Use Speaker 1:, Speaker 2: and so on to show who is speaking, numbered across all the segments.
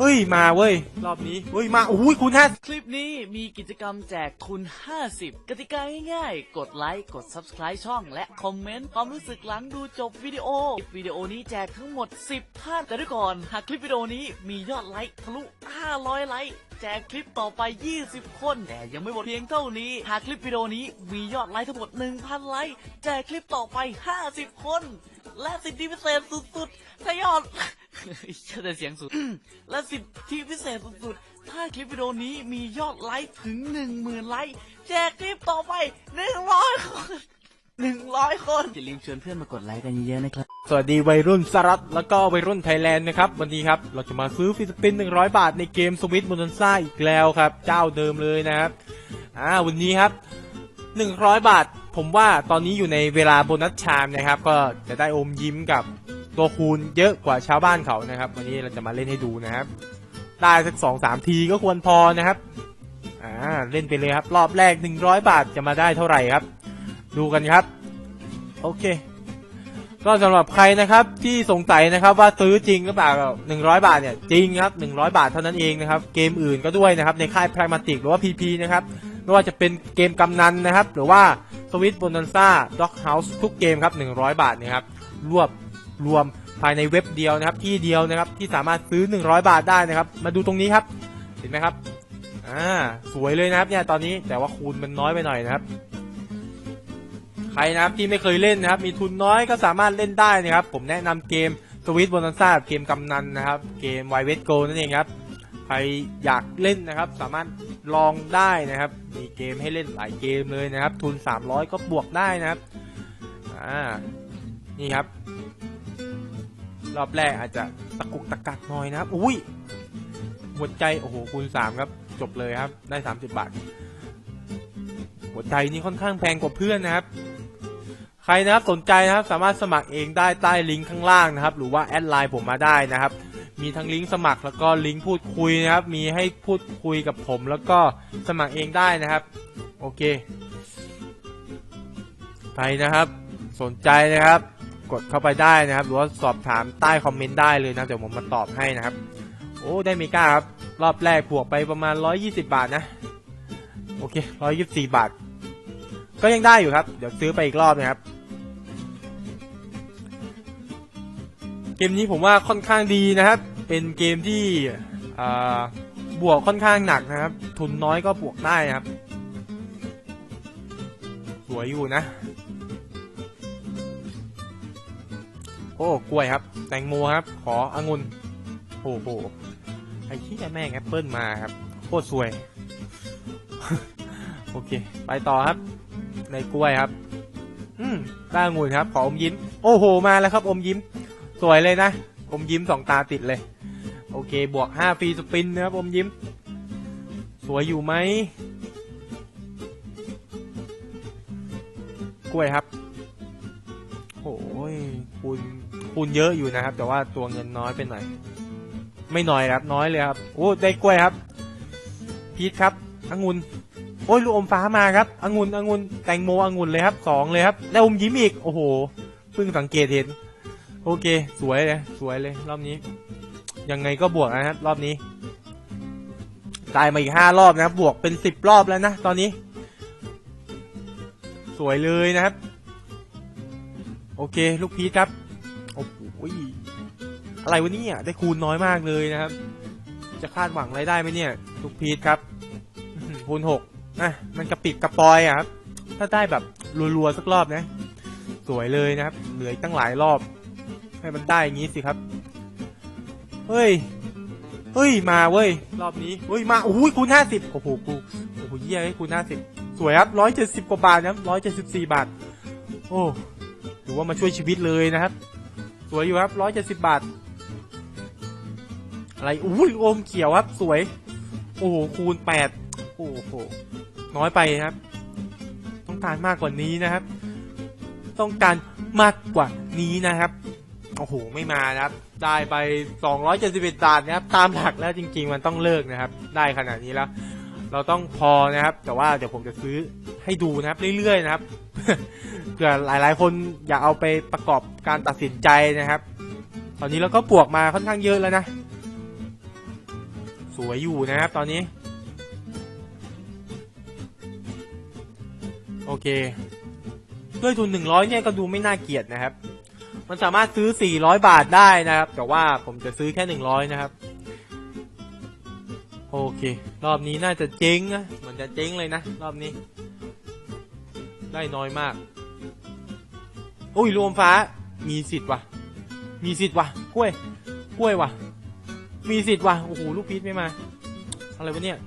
Speaker 1: เฮ้ยมาเว้ย รอบนี้เฮ้ยมาอุ้ยคุณฮะ
Speaker 2: คลิปนี้มีกิจกรรมแจกทุน 50 กติกาง่ายๆ กดไลค์ กด Subscribe ช่อง และคอมเมนต์ความรู้สึกหลังดูจบวิดีโอคลิปวิดีโอนี้แจกทั้งหมด 10ท่านแต่ด้วยก่อน หากคลิปวิดีโอนี้มียอดไลค์ทะลุ 500 ไลค์แจกคลิปต่อไป 20 คน แต่ยังไม่หมดเพียงเท่านี้ หากคลิปวิดีโอนี้มียอดไลค์ทั้งหมด 1,000 ไลค์แจกคลิปต่อไป 50 คน และสิทธิพิเศษสุดๆถ้ายอด แค่แต่เสียงสุด และสิทธิพิเศษสุดๆ ถ้าคลิปวิดีโอนี้มียอดไลค์ถึง10,000ไลค์ แจกคลิปต่อไป100คน100คน อย่าลืมชวนเพื่อนมากดไลค์กันเยอะๆนะครับ
Speaker 1: สวัสดีวัยรุ่นสหรัฐแล้วก็วัยรุ่นไทยแลนด์นะครับ วันนี้ครับ เราจะมาซื้อฟิสปิน 100 บาทในเกมสวิตมูนซ่าอีกแล้วครับ เจ้าเดิมเลยนะครับ อ่า วันนี้ครับ 100 บาท ผมว่าตอนนี้อยู่ในเวลาโบนัสชามนะครับ ก็จะได้อมยิ้มกับ ตัวคูณเยอะกว่าชาวบ้านเขานะครับ วันนี้เราจะมาเล่นให้ดูนะครับ ได้สักสองสามทีก็ควรพอนะครับอ่าเล่นไปเลยครับ รอบแรก100บาทจะมาได้เท่าไหร่ครับ ดูกันครับ โอเค ก็สำหรับใครนะครับที่สงสัยนะครับว่าซื้อจริงหรือเปล่าหนึ่งร้อยบาทเนี่ยจริงครับหนึ่งร้อยบาทเท่านั้นเองนะครับ เกมอื่นก็ด้วยนะครับ ในค่ายพรมาติกหรือว่า PP นะครับไม่ว่าจะเป็นเกมกำนันนะครับ หรือว่าสวิตบนนันซ่าด็อกเฮาส์ทุกเกมครับหนึ่งร้อยบาทนะครับรวบ รวมภายในเว็บเดียวนะครับ ที่เดียวนะครับที่สามารถซื้อ 100 บาทได้นะครับ มาดูตรงนี้ครับ เห็นไหมครับอ่าสวยเลยนะครับเนี่ยตอนนี้แต่ว่าคูณมันน้อยไปหน่อยนะครับ ใครนะครับที่ไม่เคยเล่นนะครับ มีทุนน้อยก็สามารถเล่นได้นะครับ ผมแนะนำเกมสวิตบอลซ่าเกมกำนันนะครับ เกมไวเวสโกนั่นเองครับใครอยากเล่นนะครับ สามารถลองได้นะครับ มีเกมให้เล่นหลายเกมเลยนะครับ ทุน 300 ก็บวกได้นะครับอ่านี่ครับ รอบแรกอาจจะตะกุกตะกักหน่อยนะครับ อุ้ยหัวใจโอ้โหคูณ3ครับ จบเลยครับ ได้30บาท หัวใจนี่ค่อนข้างแพงกว่าเพื่อนนะครับ ใครนะครับสนใจนะครับสามารถสมัครเองได้ใต้ลิงก์ข้างล่างนะครับ หรือว่าแอดไลน์ผมมาได้นะครับ มีทั้งลิงก์สมัครแล้วก็ลิงก์พูดคุยนะครับ มีให้พูดคุยกับผม แล้วก็สมัครเองได้นะครับ โอเค ใครนะครับ สนใจนะครับ กดเข้าไปได้นะครับหรือว่าสอบถามใต้คอมเมนต์ได้เลยนะเดี๋ยวผมมาตอบให้นะครับ โอ้ได้เมกาครับ รอบแรกบวกไปประมาณ 120 บาทนะ โอเค 124 บาท ก็ยังได้อยู่ครับ เดี๋ยวซื้อไปอีกรอบนะครับ เกมนี้ผมว่าค่อนข้างดีนะครับ เป็นเกมที่บวกค่อนข้างหนักนะครับ ทุนน้อยก็บวกได้นะครับ สวยอยู่นะ โอ้กล้วยครับ แตงโมครับ ขอองุ่นโอ้โหไอ้ที่แม่งแอปเปิลมาครับโคตรสวย โอเค ไปต่อครับ ในกล้วยครับ อืมได้องุ่นครับ ขออมยิ้ม โอ้โห มาแล้วครับ อมยิ้ม สวยเลยนะ อมยิ้มสองตาติดเลย โอเค บวกห้าฟรีสปินนะครับ อมยิ้ม สวยอยู่ไหมกล้วยครับ คูณคูณเยอะอยู่นะครับ แต่ว่าตัวเงินน้อยไปหน่อย ไม่น้อยครับน้อยเลยครับโอ้ได้กล้วยครับ พีทครับองุ่นโอ้ยลูกอมฟ้ามาครับองุ่นองุ่นแตงโมองุ่นเลยครับสองเลยครับ แล้วอมยิ้มอีกโอ้โหเพิ่งสังเกตเห็น โอเค สวยเลยสวยเลย รอบนี้ ยังไงก็บวกนะครับ รอบนี้ได้มาอีกห้ารอบนะครับ บวกเป็นสิบรอบแล้วนะตอนนี้ สวยเลยนะครับ โอเค ลูกพีทครับ โอ้โหอะไรวะเนี่ยได้คูณน้อยมากเลยนะครับ จะคาดหวังอะไรได้ไหมเนี่ย ลูกพีทครับคูณหกอะมันกระปิดกระปอยอะครับ ถ้าได้แบบรัวๆสักรอบนะ สวยเลยนะครับ เหลืออีกตั้งหลายรอบ ให้มันได้อย่างนี้สิครับ เฮ้ย เฮ้ย มาเว้ย รอบนี้ เฮ้ย มา โอ้ยคูณห้าสิบโอ้โห กู โอ้โหเยี่ยให้คูณห้าสิบสวยครับร้อยเจ็ดสิบกว่าบาทนะร้อยเจ็ดสิบสี่บาท โอ้ ถือว่ามาช่วยชีวิตเลยนะครับ สวยอยู่ครับร้อยเจ็ดสิบบาท อะไรอุ้ยโอมเขียวครับ สวย โอ้โหคูณแปดโอ้โหน้อยไปครับ ต้องการมากกว่านี้นะครับ ต้องการมากกว่านี้นะครับโอ้โหไม่มานะครับ ได้ไป 271บาทนะครับ ตามหลักแล้วจริง ๆ มันต้องเลิกนะครับ ได้ขนาดนี้แล้ว เราต้องพอนะครับ แต่ว่าเดี๋ยวผมจะซื้อให้ดูนะครับเรื่อยๆนะครับเผื่อหลายๆ คนอยากเอาไปประกอบการตัดสินใจนะครับ ตอนนี้เราก็บวกมาค่อนข้างเยอะแล้วนะ สวยอยู่นะครับตอนนี้ โอเค ด้วยทุน100เนี่ยก็ดูไม่น่าเกลียดนะครับ มันสามารถซื้อ400บาทได้นะครับ แต่ว่าผมจะซื้อแค่100นะครับ โอเค รอบนี้น่าจะเจ๊งนะมือนจะเจ๊งเลยนะ รอบนี้ ได้น้อยมาก โอ้ยรวมฟ้า มีสิทธิ์ว่ะ มีสิทธิ์ว่ะกล้วย กล้วยว่ะ มีสิทธิ์ว่ะ โอ้โห ลูกพีชไม่มา อะไรวะเนี่ย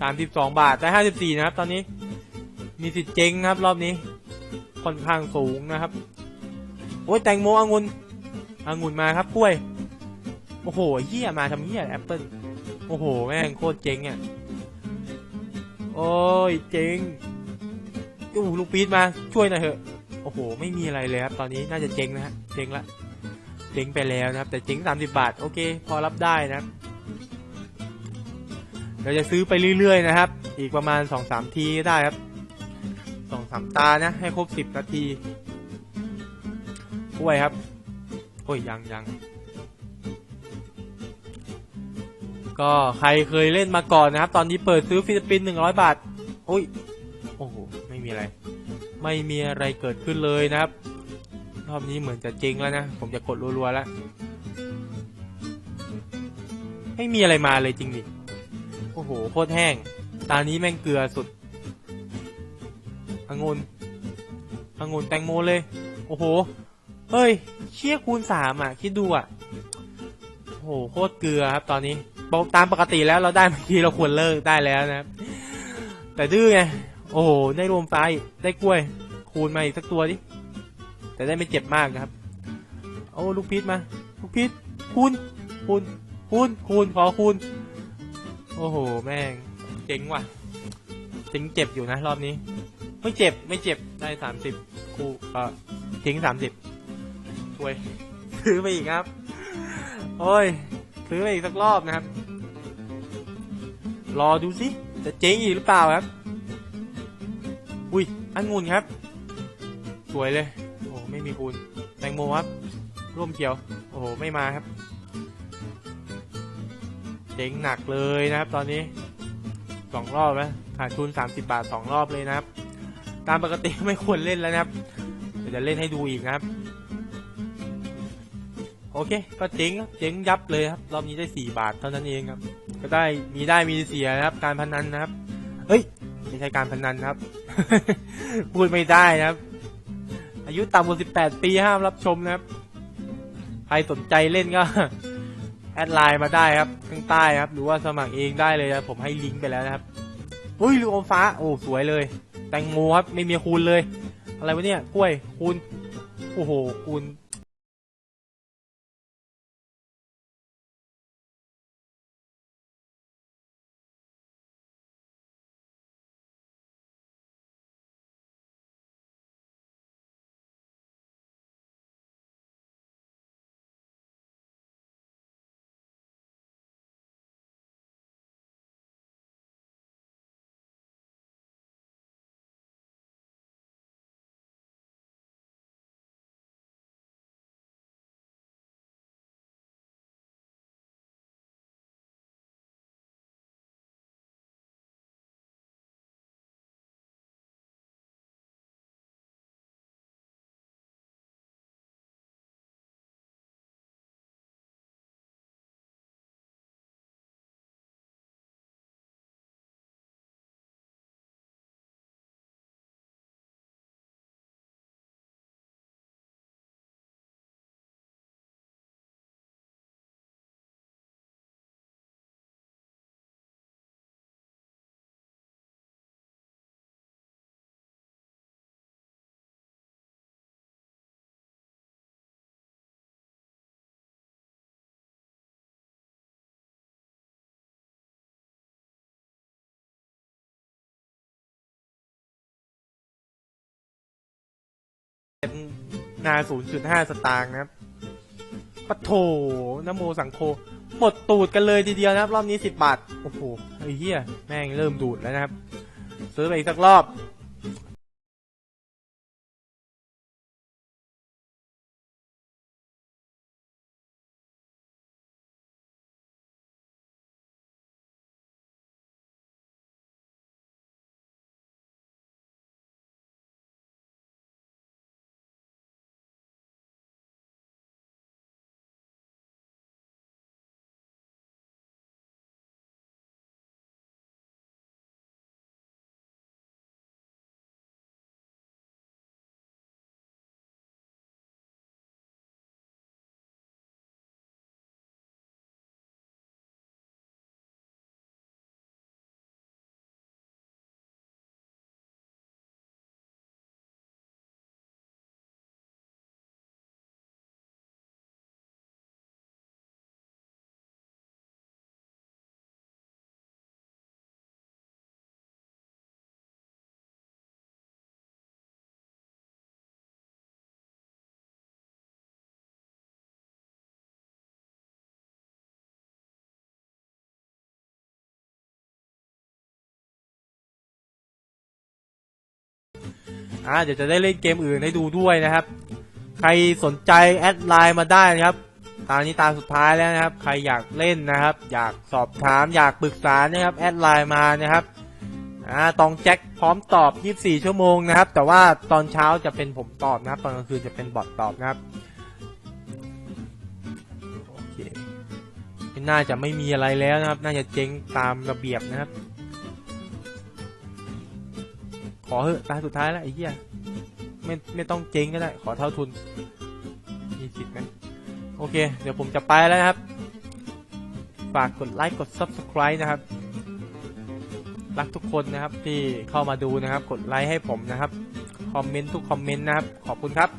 Speaker 1: สามสิบสองบาทได้ห้าสิบสี่นะครับ ตอนนี้ มีสิทธิ์เจ๊งนะครับ รอบนี้ ค่อนข้างสูงนะครับ โอ้ยแตงโมองุ่นองุ่นมาครับกล้วย โอ้โหเหี้ยมาทำเหี้ยแอปเปิ้ล โอ้โห แม่งโคตรเจ๊งอะ โอ้ยเจ๊งอู้ลูกปี๊ดมาช่วยหน่อยเถอะ โอ้โห ไม่มีอะไรเลยครับ ตอนนี้น่าจะเจ๊งนะฮะ เจ๊งละ เจ๊งไปแล้วนะครับ แต่เจ๊งสามสิบาท โอเค พอรับได้นะครับ เราจะซื้อไปเรื่อยๆนะครับ อีกประมาณสองสามทีก็ได้ครับสองสามตานะ ให้ครบสิบนาทีกล้วยครับ โอ้ยยังยัง ก็ใครเคยเล่นมาก่อนนะครับ ตอนนี้เปิดซื้อฟิลิปปินส์หนึ่งร้อยบาทโอ้ยโอ้โหไม่มีอะไร ไม่มีอะไรเกิดขึ้นเลยนะครับ รอบนี้เหมือนจะจริงแล้วนะ ผมจะกดรัวๆแล้ว ไม่มีอะไรมาเลยจริงดิโอ้โหโคตรแห้ง ตานี้แม่งเกลือสุดองุนองุนแตงโมเลย โอ้โห เฮ้ย เชี่ยคูณสามอะ คิดดูอะ โอ้โห โคตรเกลือครับตอนนี้ ตามปกติแล้วเราได้เมื่อกี้เราควรเลิกได้แล้วนะครับ แต่ดื้อไง โอ้โห ได้รวมไฟได้กล้วย คูณมาอีกสักตัวดิ แต่ได้ไม่เจ็บมากนะครับ โอ้ลูกพีชมา ลูกพีชคูณคูณคูณคูณขอคูณ โอ้โห แม่ง เจ๋งว่ะ เจ๋งเจ็บอยู่นะรอบนี้ ไม่เจ็บไม่เจ็บได้สามสิบคูเออทิ้งสามสิบช่วยซื้อไปอีกครับ โอ้ย ซื้อไปอีกสักรอบนะครับ รอดูสิจะเจ๊งอีกหรือเปล่าครับ อุ้ยอันงุ่นครับ สวยเลย โอ้ไม่มีคูณแตงโมครับ ร่วมเขียว โอ้โห ไม่มาครับ เจ๊งหนักเลยนะครับ ตอนนี้สองรอบนะขาดทุนสามสิบาทสองรอบเลยนะครับ ตามปกติไม่ควรเล่นแล้วนะครับ เดี๋ยวจะเล่นให้ดูอีกนะครับ โอเค ก็เจ๊งเจ๊งยับเลยครับ รอบนี้ได้สี่บาทเท่านั้นเองครับ ก็ได้มีได้มีเสียนะครับ การพนันนะครับ เฮ้ยไม่ใช่การพนันครับ พูดไม่ได้นะครับ อายุต่ำกว่าสิบแปดปีห้ามรับชมนะครับ ใครสนใจเล่นก็ แอดไลน์มาได้ครับข้างใต้ครับ หรือว่าสมัครเองได้เลยนะผมให้ลิงก์ไปแล้วนะครับอุ้ยลูกอมฟ้า โอ้สวยเลย แตงโมครับไม่มีคูณเลย อะไรวะเนี่ยกล้วยคูณโอ้โหคูณ นาศูนย์จุดห้าสตางค์นะครับปะโถนโมสังโฆหมดตูดกันเลยทีเดียวนะครับ รอบนี้สิบบาท โอ้โหไอ้เหี้ย แม่งเริ่มดูดแล้วนะครับ ซื้อไปอีกสักรอบ อ่าเดี๋ยวจะได้เล่นเกมอื่นให้ดูด้วยนะครับ ใครสนใจแอดไลน์มาได้นะครับตานี้ตาสุดท้ายแล้วนะครับ ใครอยากเล่นนะครับ อยากสอบถามอยากปรึกษานะครับแอดไลน์มานะครับอ่าตองแจ็คพร้อมตอบ 24 ชั่วโมงนะครับ แต่ว่าตอนเช้าจะเป็นผมตอบนะครับ ตอนกลางคืนจะเป็นบอทตอบนะครับโอเคน่าจะไม่มีอะไรแล้วนะครับ น่าจะเจ๊งตามระเบียบนะครับ ขอเถอะตาสุดท้ายแล้วไอ้เหี้ยไม่ไม่ต้องเจ๊งก็ได้ ขอเท่าทุน มีสิทธิ์ไหมโอเค เดี๋ยวผมจะไปแล้วนะครับ ฝากกดไลค์กด subscribe นะครับ รักทุกคนนะครับที่เข้ามาดูนะครับ กดไลค์ให้ผมนะครับ คอมเมนต์ทุกคอมเมนต์นะครับ ขอบคุณครับ